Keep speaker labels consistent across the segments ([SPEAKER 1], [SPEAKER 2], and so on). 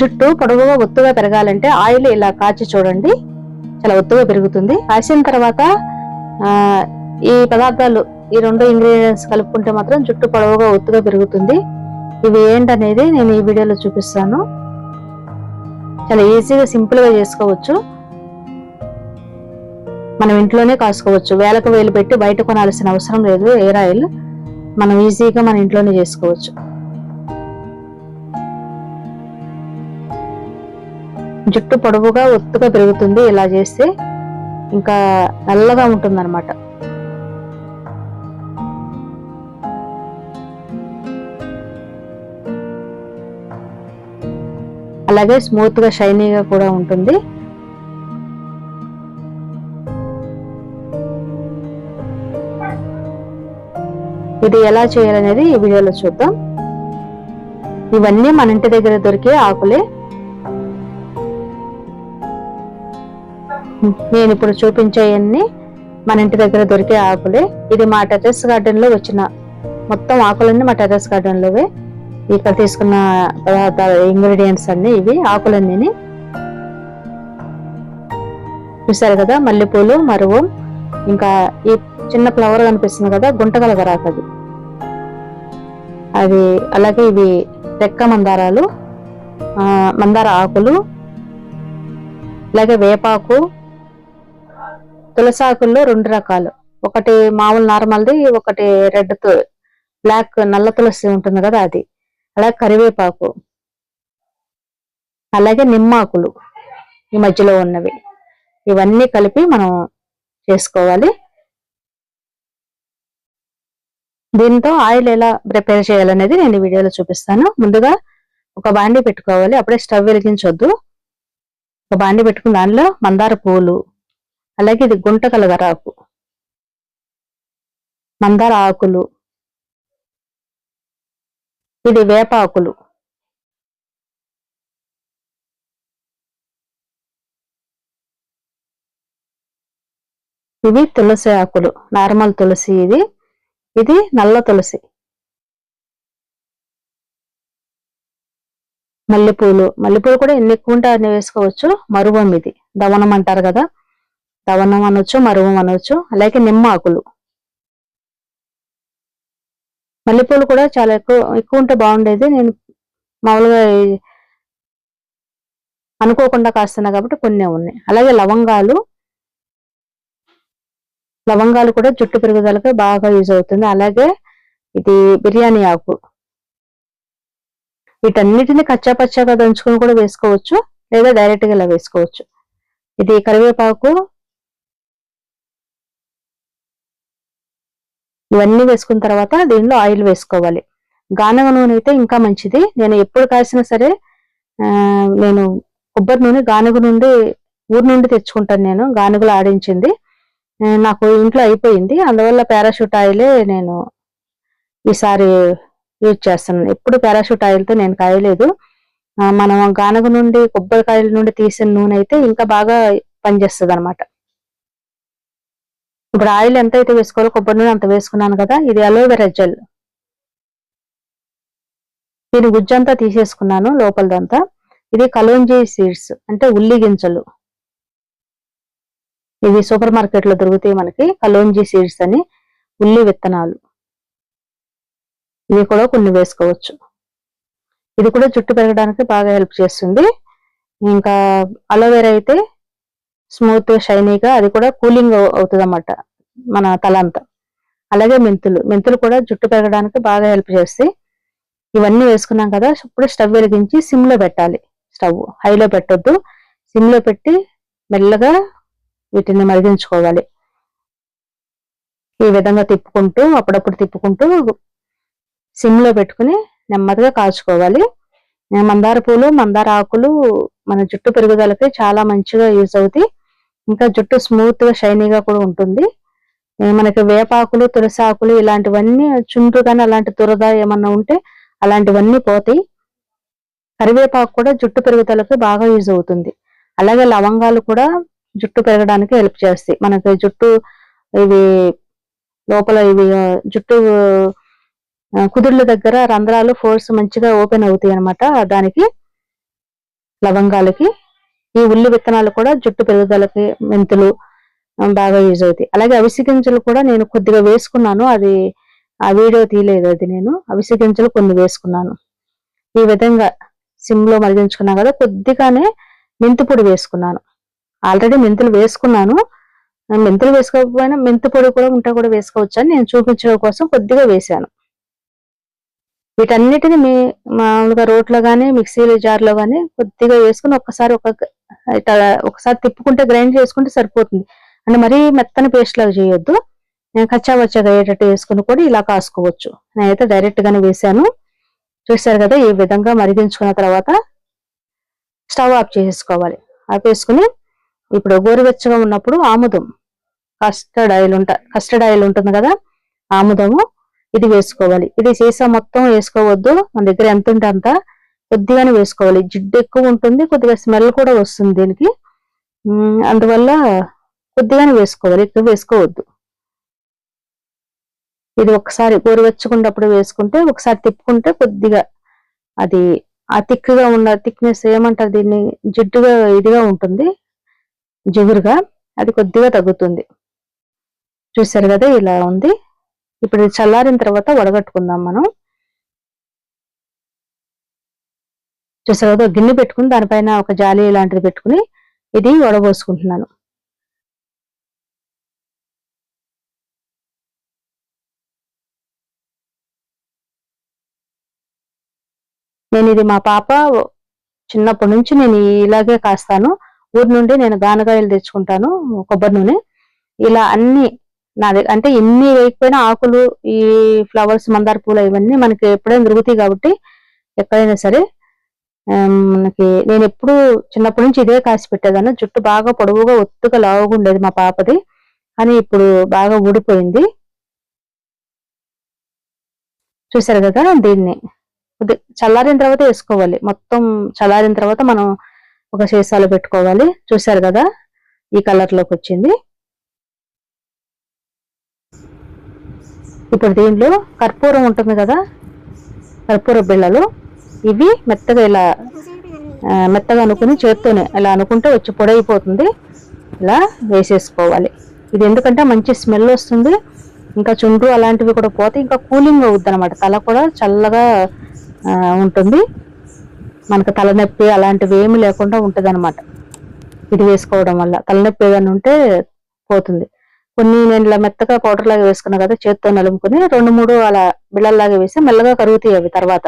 [SPEAKER 1] జుట్టు పొడవుగా ఒత్తుగా పెరగాలంటే ఆయిల్ ఇలా కాచి చూడండి. చాలా ఒత్తుగా పెరుగుతుంది. కాసిన తర్వాత ఈ పదార్థాలు ఈ రెండు ఇంగ్రీడియంట్స్ కలుపుకుంటే మాత్రం జుట్టు పొడవుగా ఒత్తుగా పెరుగుతుంది. ఇవి ఏంటనేది నేను ఈ వీడియోలో చూపిస్తాను. చాలా ఈజీగా సింపుల్గా చేసుకోవచ్చు. మనం ఇంట్లోనే కాసుకోవచ్చు. వేలకు వేలు పెట్టి బయట కొనాల్సిన అవసరం లేదు. ఎయిర్ ఆయిల్ మనం ఈజీగా మన ఇంట్లోనే చేసుకోవచ్చు. జుట్టు పొడవుగా ఒత్తుగా పెరుగుతుంది. ఇలా చేస్తే ఇంకా నల్లగా ఉంటుంది అనమాట అలాగే స్మూత్గా షైనీగా కూడా ఉంటుంది. ఇది ఎలా చేయాలనేది ఈ వీడియోలో చూద్దాం. ఇవన్నీ మన ఇంటి దగ్గర దొరికే ఆకులే. నేను ఇప్పుడు చూపించేయన్ని మన ఇంటి దగ్గర దొరికే ఆకులే. ఇది మా టెర్రస్ గార్డెన్లో వచ్చిన మొత్తం ఆకులన్నీ మా టెర్రస్ గార్డెన్లోవే ఇక్కడ తీసుకున్న పదార్థాలు ఇంగ్రీడియంట్స్ అన్ని ఇవి ఆకులన్నీ చూసారు కదా మల్లెపూలు మరువు ఇంకా ఈ చిన్న ఫ్లవర్ కనిపిస్తుంది కదా గుంటగలగరాకది అది అలాగే ఇవి రెక్క మందారాలు ఆ, మందార ఆకులు అలాగే వేపాకు తులసాకుల్లో రెండు రకాలు. ఒకటి మామూలు నార్మల్ది ఒకటి రెడ్ బ్లాక్ నల్ల తులసి ఉంటుంది కదా అది. అలాగే కరివేపాకు. అలాగే నిమ్మాకులు ఈ మధ్యలో ఉన్నవి. ఇవన్నీ కలిపి మనం చేసుకోవాలి. దీంతో ఆయిల్ ఎలా ప్రిపేర్ చేయాలనేది నేను వీడియోలో చూపిస్తాను. ముందుగా ఒక బాండి పెట్టుకోవాలి. అప్పుడే స్టవ్ వెలిగించొద్దు. ఒక బాండి పెట్టుకుని దానిలో మందార పూలు అలాగే ఇది గుంట కలగరాకు మందార ఆకులు. ఇది వేప ఆకులు. ఇవి తులసి ఆకులు. నార్మల్ తులసి ఇది. ఇది నల్ల తులసి. మల్లెపూలు. మల్లెపూలు కూడా ఎన్ని ఎక్కువ ఉంటే అన్ని వేసుకోవచ్చు. మరువం ఇది. దవనం అంటారు కదా. లవణం అనొచ్చు మరువం అనొచ్చు అలాగే నిమ్మ ఆకులు మల్లెపూలు కూడా చాలా ఎక్కువ ఎక్కువ ఉంటే బాగుండేది. నేను మామూలుగా అనుకోకుండా కాస్తున్నా కాబట్టి కొన్ని ఉన్నాయి. అలాగే లవంగాలు. లవంగాలు కూడా జుట్టు పెరుగుదలకు బాగా యూజ్ అవుతుంది. అలాగే ఇది బిర్యానీ ఆకు. వీటన్నిటిని కచ్చాపచ్చాగా దంచుకొని కూడా వేసుకోవచ్చు లేదా డైరెక్ట్గా ఇలా వేసుకోవచ్చు. ఇది కరివేపాకు ఇవన్నీ వేసుకున్న తర్వాత దీనిలో ఆయిల్ వేసుకోవాలి. గానగ నూనె అయితే ఇంకా మంచిది. నేను ఎప్పుడు కాసినా సరే నేను కొబ్బరి నూనె గానుగ నుండి ఊరి నుండి తెచ్చుకుంటాను నేను. గానుగలు ఆడించింది. నాకు ఇంట్లో అయిపోయింది. అందువల్ల పారాషూట్ ఆయిలే నేను ఈసారి యూజ్ చేస్తున్నాను ఎప్పుడు పారాషూట్ ఆయిల్తో నేను కాయలేదు. మనం గానుగ నుండి కొబ్బరికాయల నుండి తీసిన నూనె అయితే ఇంకా బాగా పనిచేస్తుంది అనమాట ఇప్పుడు ఆయిల్ ఎంత అయితే వేసుకోవాలో కొబ్బరి నూనె అంత వేసుకున్నాను కదా ఇది అలోవెరా జెల్. దీని గుజ్జంతా తీసేసుకున్నాను లోపలదంతా. ఇది కలోంజీ సీడ్స్ అంటే ఉల్లి గింజలు. ఇవి సూపర్ మార్కెట్లో దొరుకుతాయి మనకి కలోంజీ సీడ్స్ అని ఉల్లి విత్తనాలు. ఇవి కూడా కొన్ని వేసుకోవచ్చు. ఇది కూడా జుట్టు పెరగడానికి బాగా హెల్ప్ చేస్తుంది. ఇంకా అలోవెరా అయితే స్మూత్ షైనీగా అది కూడా కూలింగ్ అవుతుంది అన్నమాట మన తల అంతా అలాగే మెంతులు. మెంతులు కూడా జుట్టు పెరగడానికి బాగా హెల్ప్ చేస్తాయి ఇవన్నీ వేసుకున్నాం కదా ఇప్పుడు స్టవ్ వెలిగించి సిమ్లో పెట్టాలి. స్టవ్ హైలో పెట్టొద్దు. సిమ్లో పెట్టి మెల్లగా వీటిని మరిగించుకోవాలి. ఈ విధంగా తిప్పుకుంటూ అప్పుడప్పుడు తిప్పుకుంటూ సిమ్లో పెట్టుకుని నెమ్మదిగా కాచుకోవాలి మందార పూలు మందార ఆకులు మన జుట్టు పెరుగుదలకి చాలా మంచిగా యూజ్ అవుతాయి. ఇంకా జుట్టు స్మూత్గా షైనీగా కూడా ఉంటుంది. మనకి వేపాకులు తులసి ఆకులు ఇలాంటివన్నీ చుండ్రు కానీ అలాంటి దురద ఏమన్నా ఉంటే అలాంటివన్నీ పోతాయి. కరివేపాకు కూడా జుట్టు పెరుగుదలకు బాగా యూజ్ అవుతుంది. అలాగే లవంగాలు కూడా జుట్టు పెరగడానికి హెల్ప్ చేస్తాయి. మనకి జుట్టు ఇవి లోపల ఇవి జుట్టు కుదుళ్ళ దగ్గర రంధ్రాలు ఫోర్స్ మంచిగా ఓపెన్ అవుతాయి అన్నమాట. దానికి లవంగాలకి ఈ ఉల్లి విత్తనాలు కూడా జుట్టు పెరుగుదలకి మెంతులు బాగా యూజ్ అవుతాయి. అలాగే అవిసి గింజలు కూడా నేను కొద్దిగా వేసుకున్నాను. అది ఆ వీడియో తీయలేదు అది నేను. అవిసి గింజలు కొన్ని వేసుకున్నాను. ఈ విధంగా సిమ్లో మరిగించుకున్నా కదా కొద్దిగానే మెంతి పొడి వేసుకున్నాను. ఆల్రెడీ మెంతులు వేసుకున్నాను. మెంతులు వేసుకోకపోయినా మెంతి పొడి కూడా ఉంటే కూడా వేసుకోవచ్చు అని నేను చూపించడం కోసం కొద్దిగా వేశాను. వీటన్నిటిని మీ మామూలుగా రోట్లో కానీ మిక్సీలో జార్లో కానీ కొద్దిగా వేసుకుని ఒక్కసారి ఒక ఒకసారి తిప్పుకుంటే గ్రైండ్ చేసుకుంటే సరిపోతుంది. అంటే మరీ మెత్తని పేస్ట్ లాగా చేయొద్దు. నేను కచ్చా వచ్చాగా అయ్యేటట్టు వేసుకుని కూడా ఇలా కాసుకోవచ్చు. నేనైతే డైరెక్ట్ గానే వేసాను. చూసారు కదా ఈ విధంగా మరిగించుకున్న తర్వాత స్టవ్ ఆఫ్ చేసేసుకోవాలి ఆపేసుకుని ఇప్పుడు గోరువెచ్చగా ఉన్నప్పుడు ఆముదం. కస్టర్డ్ ఆయిల్ ఉంట కస్టర్డ్ ఆయిల్ ఉంటుంది కదా ఆముదము. ఇది వేసుకోవాలి. ఇది సీసా మొత్తం వేసుకోవద్దు. మన దగ్గర ఎంత ఉంటే అంత కొద్దిగానే వేసుకోవాలి. జిడ్డు ఎక్కువ ఉంటుంది కొద్దిగా స్మెల్ కూడా వస్తుంది దీనికి. అందువల్ల కొద్దిగానే వేసుకోవాలి. ఎక్కువ వేసుకోవద్దు. ఇది ఒకసారి గోరువెచ్చకున్నప్పుడు వేసుకుంటే ఒకసారి తిప్పుకుంటే కొద్దిగా అది ఆ తిక్కుగా ఉన్న థిక్నెస్ ఏమంటారు దీన్ని? జిడ్డుగా ఇదిగా ఉంటుంది. జిగురుగా. అది కొద్దిగా తగ్గుతుంది. చూసారు కదా ఇలా ఉంది. ఇప్పుడు ఇది చల్లారిన తర్వాత వడగట్టుకుందాం మనం. చూసారు కదా గిన్నె పెట్టుకుని దానిపైన ఒక జాలి లాంటిది పెట్టుకుని ఇది వడబోసుకుంటున్నాను. నేను ఇది మా పాప చిన్నప్పటి నుంచి నేను ఇలాగే కాస్తాను. ఊరి నుండి నేను గానగాయలు తెచ్చుకుంటాను కొబ్బరి నూనె. ఇలా అన్ని నా దగ్గర అంటే ఎన్ని వేయకపోయినా ఆకులు ఈ ఫ్లవర్స్ మందార పూలు ఇవన్నీ మనకి ఎప్పుడైనా దొరుకుతాయి కాబట్టి ఎక్కడైనా సరే మనకి నేను ఎప్పుడు చిన్నప్పటి నుంచి ఇదే కాసి పెట్టేదాన్ని. జుట్టు బాగా పొడవుగా ఒత్తుగా లావుగా ఉండేది మా పాపది. కానీ ఇప్పుడు బాగా ఊడిపోయింది. చూసారు కదా దీన్ని. చల్లారిన తర్వాత వేసుకోవాలి. మొత్తం చల్లారిన తర్వాత మనం ఒక సీసాలో పెట్టుకోవాలి. చూసారు కదా ఈ కలర్లోకి వచ్చింది. ఇప్పుడు దీంట్లో కర్పూరం ఉంటుంది కదా కర్పూర బిళ్ళలు ఇవి మెత్తగా ఇలా మెత్తగా అనుకుని చేత్తోనే ఇలా అనుకుంటే వచ్చి పొడైపోతుంది. ఇలా వేసేసుకోవాలి. ఇది ఎందుకంటే మంచి స్మెల్ వస్తుంది. ఇంకా చుండ్రు అలాంటివి కూడా పోతే ఇంకా కూలింగ్ అవుద్ది అనమాట తల కూడా చల్లగా ఉంటుంది. మనకు తలనొప్పి అలాంటివి ఏమి లేకుండా ఉంటుంది అనమాట ఇది వేసుకోవడం వల్ల తలనొప్పి ఏదైనా ఉంటే పోతుంది. కొన్ని నేను ఇలా మెత్తగా పౌడర్ లాగా వేసుకున్నా కదా చేత్తో నలుముకుని రెండు మూడు అలా బిళ్ళల్లాగా వేసి మెల్లగా కరుగుతాయి అవి తర్వాత.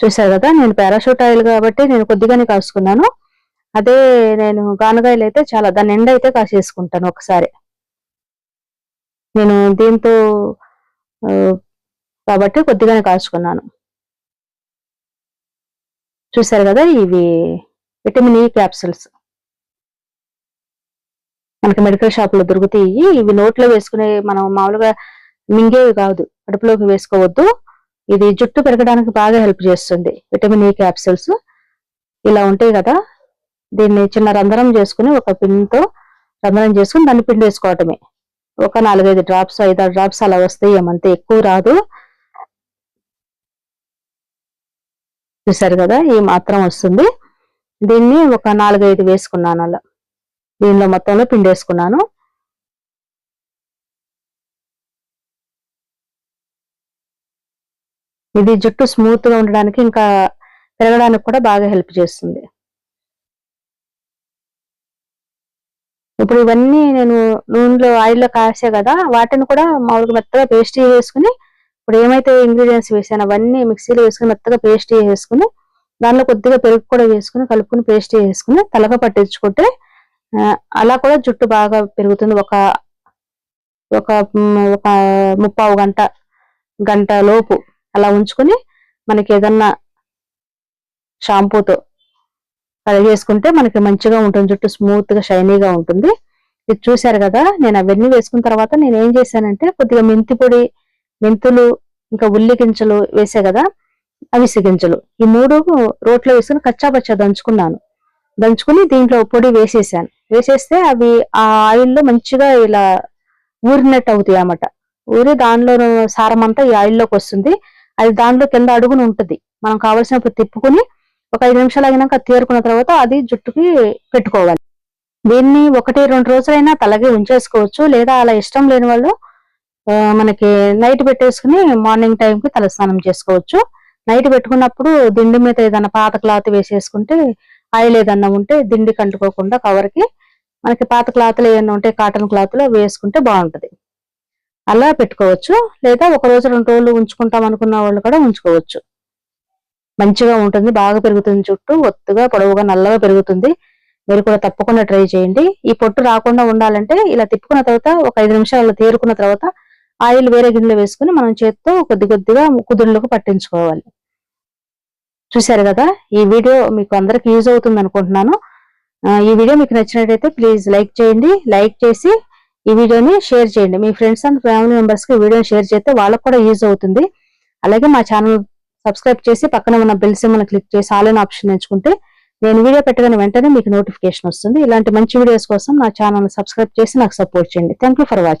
[SPEAKER 1] చూసారు కదా నేను పారాషూట్ ఆయిల్ కాబట్టి నేను కొద్దిగానే కాసుకున్నాను. అదే నేను గానగాయలు అయితే చాలా దాని ఎండ అయితే కాసేసుకుంటాను ఒకసారి. నేను దీంతో కాబట్టి కొద్దిగానే కాచుకున్నాను చూసారు కదా ఇవి విటమిన్ e ఈ క్యాప్సుల్స్ మనకి మెడికల్ షాపులో దొరుకుతాయి. ఇవి నోట్లో వేసుకునే మనం మామూలుగా మింగేవి కాదు. కడుపులోకి వేసుకోవద్దు. ఇది జుట్టు పెరగడానికి బాగా హెల్ప్ చేస్తుంది. విటమిన్ e ఈ క్యాప్సుల్స్ ఇలా ఉంటాయి కదా. దీన్ని చిన్న రంధ్రం చేసుకుని ఒక పిన్తో రంధ్రం చేసుకుని దాన్ని పిండి వేసుకోవటమే ఒక నాలుగైదు డ్రాప్స్ ఐదారు డ్రాప్స్ అలా వస్తాయి. ఏమంతే ఎక్కువ రాదు. చూసారు కదా ఈ మాత్రం వస్తుంది. దీన్ని ఒక నాలుగైదు వేసుకున్నాను అలా. దీనిలో మొత్తంలో పిండి వేసుకున్నాను. ఇది జుట్టు స్మూత్గా ఉండడానికి ఇంకా పెరగడానికి కూడా బాగా హెల్ప్ చేస్తుంది. ఇప్పుడు ఇవన్నీ నేను నూనెలో ఆయిల్లో కాసే కదా వాటిని కూడా మామూలుగా మెత్తగా పేస్ట్ వేసుకుని ఇప్పుడు ఏమైతే ఇంగ్రీడియంట్స్ వేసాను అవన్నీ మిక్సీలో వేసుకుని మెత్తగా పేస్ట్ వేసుకుని దానిలో కొద్దిగా పెరుగు కూడా వేసుకుని కలుపుకుని పేస్ట్ వేసుకుని తలకు పట్టించుకుంటే అలా కూడా జుట్టు బాగా పెరుగుతుంది. ఒక ఒక ఒక ముప్పావు గంట గంట లోపు అలా ఉంచుకుని మనకి ఏదన్నా షాంపూతో కడిగేసుకుంటే మనకి మంచిగా ఉంటుంది. జుట్టు స్మూత్గా షైనీగా ఉంటుంది. ఇది చూశారు కదా నేను అవన్నీ వేసుకున్న తర్వాత నేను ఏం చేశానంటే కొద్దిగా మెంతి పొడి మెంతులు ఇంకా ఉల్లి గింజలు వేసా కదా అవిసె గింజలు ఈ మూడు రోట్లో వేసుకుని కచ్చాపచ్చా దంచుకున్నాను. దంచుకుని దీంట్లో పొడి వేసేసాను. వేసేస్తే అవి ఆ ఆయిల్లో మంచిగా ఇలా ఊరినట్టు అవుతాయి అన్నమాట. ఊరి దానిలో సారం అంతా ఈ ఆయిల్లోకి వస్తుంది. అది దాంట్లో కింద అడుగున ఉంటుంది. మనం కావలసినప్పుడు తిప్పుకుని ఒక ఐదు నిమిషాలు అయినాక తీరుకున్న తేరుకున్న తర్వాత అది జుట్టుకి పెట్టుకోవాలి. దీన్ని ఒకటి రెండు రోజులైనా తలగే ఉంచేసుకోవచ్చు. లేదా అలా ఇష్టం లేని వాళ్ళు మనకి నైట్ పెట్టేసుకుని మార్నింగ్ టైంకి తలస్నానం చేసుకోవచ్చు. నైట్ పెట్టుకున్నప్పుడు దిండి మీద ఏదైనా పాత క్లాత్ వేసేసుకుంటే ఆయిల్ ఏదన్నా ఉంటే దిండికి అంటుకోకుండా కవర్కి మనకి పాత క్లాత్లు ఏమైనా ఉంటే కాటన్ క్లాత్లో వేసుకుంటే బాగుంటుంది. అలా పెట్టుకోవచ్చు. లేదా ఒక రోజు రెండు రోజులు ఉంచుకుంటాం అనుకున్న వాళ్ళు కూడా ఉంచుకోవచ్చు. మంచిగా ఉంటుంది బాగా పెరుగుతుంది చుట్టూ ఒత్తుగా పొడవుగా నల్లగా పెరుగుతుంది. మీరు కూడా తప్పకుండా ట్రై చేయండి. ఈ పొట్టు రాకుండా ఉండాలంటే ఇలా తిప్పుకున్న తర్వాత ఒక ఐదు నిమిషాలు తేరుకున్న తర్వాత ఆయిల్ వేరే గిన్నెలో వేసుకుని మనం చేత్తో కొద్ది కొద్దిగా కుదురులకు పట్టించుకోవాలి. చూశారు కదా? ఈ వీడియో మీకు అందరికి యూజ్ అవుతుంది అనుకుంటున్నాను. ఈ వీడియో మీకు నచ్చినట్టయితే ప్లీజ్ లైక్ చేయండి లైక్ చేసి ఈ వీడియోని షేర్ చేయండి. మీ ఫ్రెండ్స్ అండ్ ఫ్యామిలీ మెంబర్స్కి ఈ వీడియోని షేర్ చేస్తే వాళ్ళకు కూడా యూజ్ అవుతుంది. అలాగే మా ఛానల్ సబ్స్క్రైబ్ చేసి పక్కన ఉన్న బెల్ సింబల్ క్లిక్ చేసి ఆల్ అనే ఆప్షన్ ఎంచుకుంటే నేను వీడియో పెట్టగానే వెంటనే మీకు నోటిఫికేషన్ వస్తుంది. ఇలాంటి మంచి వీడియోస్ కోసం నా ఛానల్ని సబ్స్క్రైబ్ చేసి నాకు సపోర్ట్ చేయండి. Thank for watching